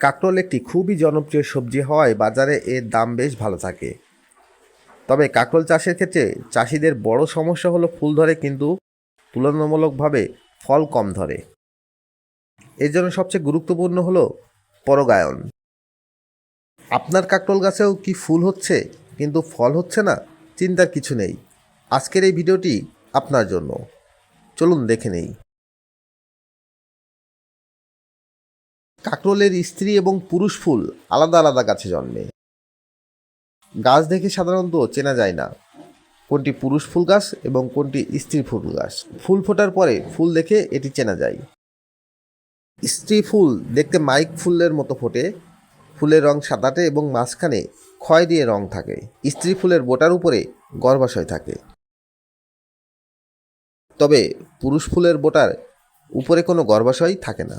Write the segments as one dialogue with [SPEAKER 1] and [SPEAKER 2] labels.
[SPEAKER 1] কাঁকরোল একটি খুবই জনপ্রিয় সবজি হওয়ায় বাজারে এর দাম বেশ ভালো থাকে। তবে কাঁকরোল চাষের ক্ষেত্রে চাষিদের বড় সমস্যা হলো ফুল ধরে কিন্তু তুলনামূলকভাবে ফল কম ধরে। এর জন্য সবচেয়ে গুরুত্বপূর্ণ হলো পরগায়ন। আপনার কাঁকরোল গাছেও কি ফুল হচ্ছে? কিন্তু ফল হচ্ছে না, চিন্তার কিছু নেই। আজকের এই ভিডিওটি আপনার জন্য। চলুন দেখে নেই। কাকরোলের স্ত্রী এবং পুরুষ ফুল আলাদা আলাদা গাছে জন্মে। গাছ দেখে সাধারণত চেনা যায় না কোনটি পুরুষ ফুল গাছ এবং কোনটি স্ত্রী ফুল গাছ। ফুল ফোটার পরে ফুল দেখে এটি চেনা যায়। স্ত্রী ফুল দেখতে মাইক ফুলের মতো ফোটে, ফুলের রং সাদাটে এবং মাঝখানে ক্ষয় দিয়ে রং থাকে। স্ত্রী ফুলের বোটার উপরে গর্ভাশয় থাকে। তবে পুরুষ ফুলের বোটার উপরে কোনো গর্ভাশয় থাকে না।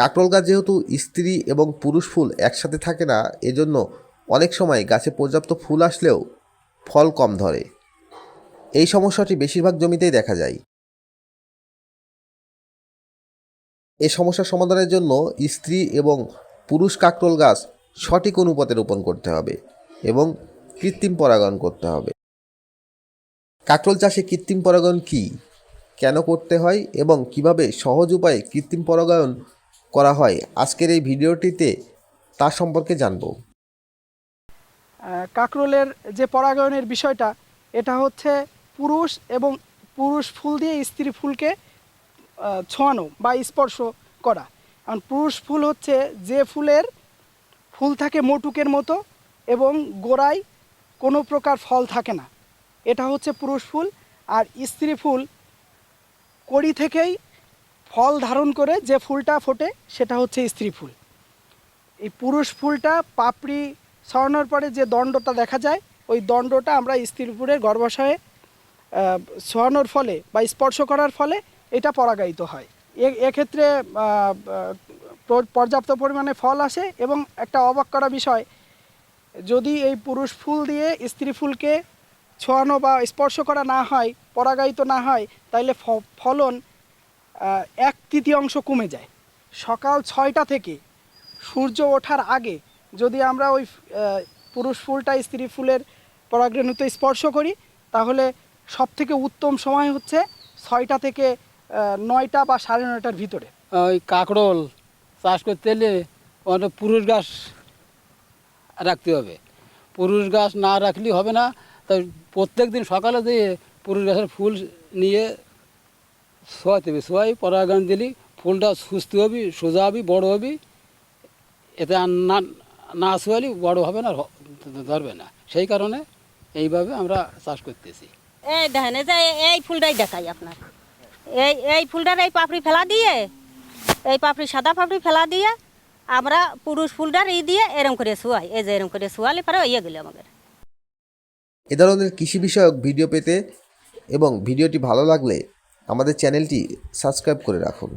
[SPEAKER 1] কাকরোল গাছ যেহেতু স্ত্রী এবং পুরুষ ফুল একসাথে থাকে না, এজন্য অনেক সময় গাছে পর্যাপ্ত ফুল আসলেও ফল কম ধরে। এই সমস্যাটি বেশিরভাগ জমিতেই দেখা যায়। এ সমস্যা সমাধানের জন্য স্ত্রী এবং পুরুষ কাকরোল গাছ সঠিক অনুপাতে রোপণ করতে হবে এবং কৃত্রিম পরাগায়ন করতে হবে। কাকরোল চাষে কৃত্রিম পরাগায়ন কী, কেন করতে হয় এবং কীভাবে সহজ উপায়ে কৃত্রিম পরাগায়ন করা হয়। আজকের এই ভিডিওটিতে তা সম্পর্কে জানব।
[SPEAKER 2] কাকরোলের যে পরাগায়নের বিষয়টা, এটা হচ্ছে পুরুষ এবং পুরুষ ফুল দিয়ে স্ত্রী ফুলকে ছোঁয়ানো বা স্পর্শ করা। কারণ পুরুষ ফুল হচ্ছে যে ফুলের ফুল থাকে মোটুকের মতো এবং গোড়ায় কোনো প্রকার ফল থাকে না। এটা হচ্ছে পুরুষ ফুল, আর স্ত্রী ফুল কড়ি থেকেই ফল ধারণ করে যে ফুলটা ফোটে সেটা হচ্ছে স্ত্রী ফুল। এই পুরুষ ফুলটা পাপড়ি ছড়ানোর পরে যে দণ্ডটা দেখা যায়, ওই দণ্ডটা আমরা স্ত্রী ফুলের গর্ভাশয়ে ছোঁয়ানোর ফলে বা স্পর্শ করার ফলে এটা পরাগায়িত হয়। এক্ষেত্রে পর্যাপ্ত পরিমাণে ফল আসে এবং একটা অবাক করা বিষয়, যদি এই পুরুষ ফুল দিয়ে স্ত্রী ফুলকে ছোঁয়ানো বা স্পর্শ করা না হয়, পরাগায়িত না হয় তাহলে ফ- ফলন এক তৃতীয়াংশ কমে যায়। সকাল ছয়টা থেকে সূর্য ওঠার আগে যদি আমরা ওই পুরুষ ফুলটা, স্ত্রী ফুলের পরাগরেণুতে স্পর্শ করি, তাহলে সব থেকে উত্তম সময় হচ্ছে ছয়টা থেকে নয়টা বা সাড়ে নয়টার ভিতরে।
[SPEAKER 3] ওই কাঁকরোল চাষ করতে হলে অনেক পুরুষ গাছ রাখতে হবে। পুরুষ গাছ না রাখলেই হবে না। তাই প্রত্যেক দিন সকালে দিয়ে পুরুষ গাছের ফুল নিয়ে শোয়াতে হবে শোয়াই পরাগান দিলি ফুলটা সুস্থ হবি সোজা হবি বড় হবি এতে আর না না শোয়ালি বড় হবে না ধরবে না। সেই কারণে এইভাবে আমরা চাষ করতেছি।
[SPEAKER 4] এই দেখেন এই যে এই ফুলটাই দেখাই আপনার। এই এই ফুলটার এই পাপড়ি ফেলা দিয়ে এই পাপড়ি সাদা পাপড়ি ফেলা দিয়ে আমরা পুরুষ ফুলটার ই দিয়ে এরম করে শোয়াই এই যে এরম করে শুয়ালে পরে ইয়ে গেলে আমাদের।
[SPEAKER 1] এ ধরনের কৃষি বিষয়ক ভিডিও পেতে এবং ভিডিওটি ভালো লাগলে আমাদের চ্যানেলটি সাবস্ক্রাইব করে রাখুন।